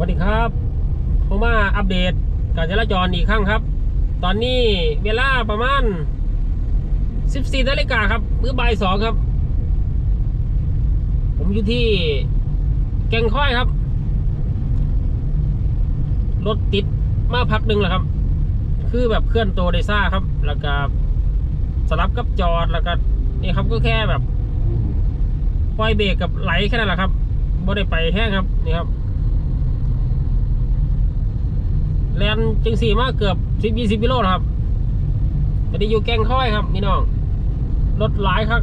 วัสดีครับผมมาอัปเดตการจราจรอีกครั้งครับ ตอนนี้เวลาประมาณ 14นาฬิกาครับหรือบ่ายสองครับ ผมอยู่ที่แก่งค่อยครับ รถติดมาพักหนึ่งแล้วครับ คือแบบเคลื่อนตัวได้ซ่าครับ แล้วก็สลับกับจอดแล้วก็นี่ครับก็แค่แบบปล่อยเบรกกับไหลแค่นั้นแหละครับบ่ได้ไปแห้งครับนี่ครับ แล นจึงสี่มาเกือบสิบยี่สิบกิโลครับตอนนี้อยู่แกงค่อยครับพี่น้องรถหลายครับ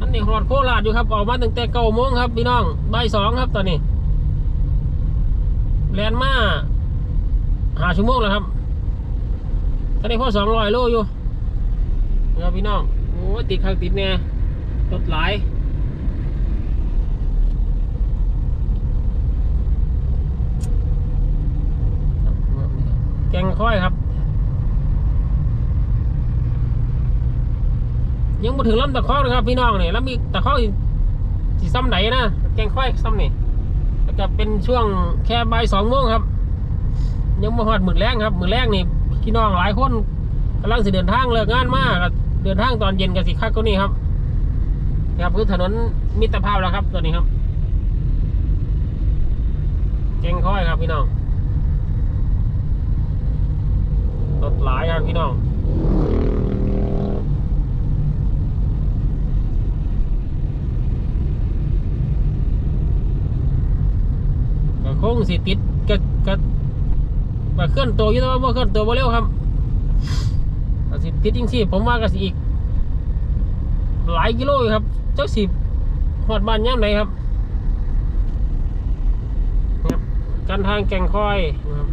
อันนี้หอดโคราชอยู่ครับออกมาตั้งแต่เก้าโมงครับพี่น้องบ่ายสองครับตอนนี้แลนมาหาชั่วโมงแล้วครับตอนนี้พอสองร้อยโลอยู่ครับพี่น้องโอ้ติดข้างติดแน่รถหลาย แก งค่อยครับ ยังมาถึงลำตะคอกเลยครับพี่น้องเนี่ยแล้วมีตะคอกอีกสีซ้ำไหนนะแกงค่อยซ้ำนี่แล้วก็เป็นช่วงแค่บ่ายสองโมงครับ ยังมาหอดหมื่นแรงครับหมื่นแรงนี่พี่น้องหลายคนกำลังสิเดินทางเลิกงานมากเดินทางตอนเย็นกันสิคักก็นี่ครับนะครับคือถนนมิตรภาพแล้วครับตัวนี้ครับแกงค่อยครับพี่น้อง รถหลายครับ พี่น้องก็คงสิติดก็ก็ก็เคลื่อนตัวอยู่แต่ว่าบ่เคลื่อนตัวบ่เร็วครับก็สิติดจริงสิผมว่าก็สิอีก หลายกิโลอยู่ครับ เจ้าสิหอดบ้านย่ำไหนครับการทางแก่งคอยนะครับ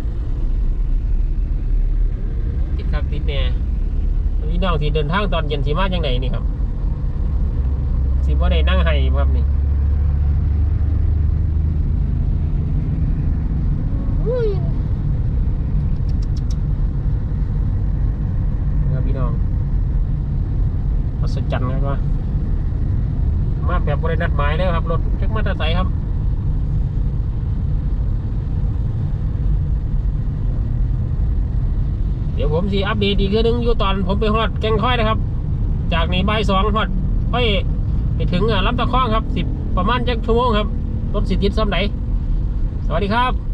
ติดคักติดแน่พี่น้องที่เดินทางตอนเย็นสีมาจังไหนนี่ครับสิบ่ได้นั่งไห้ครับนี่อุ้ยนะครับพี่น้องอัศจรรย์ครับว่ามาแบบบรินัดหมายแล้วครับรถเช็คมาตรใสครับ ดี๋ยวผมสีอัปเดตอีกเรื่องนึงอยู่ตอนผมไปฮอดแกงค่อยนะครับ จากนี้บ่ายสองฮอดค่อยไปถึงอ่าลำตะข้องครับสิบประมาณจักชั่วโมงครับรถสิติดซ้ำไหนสวัสดีครับ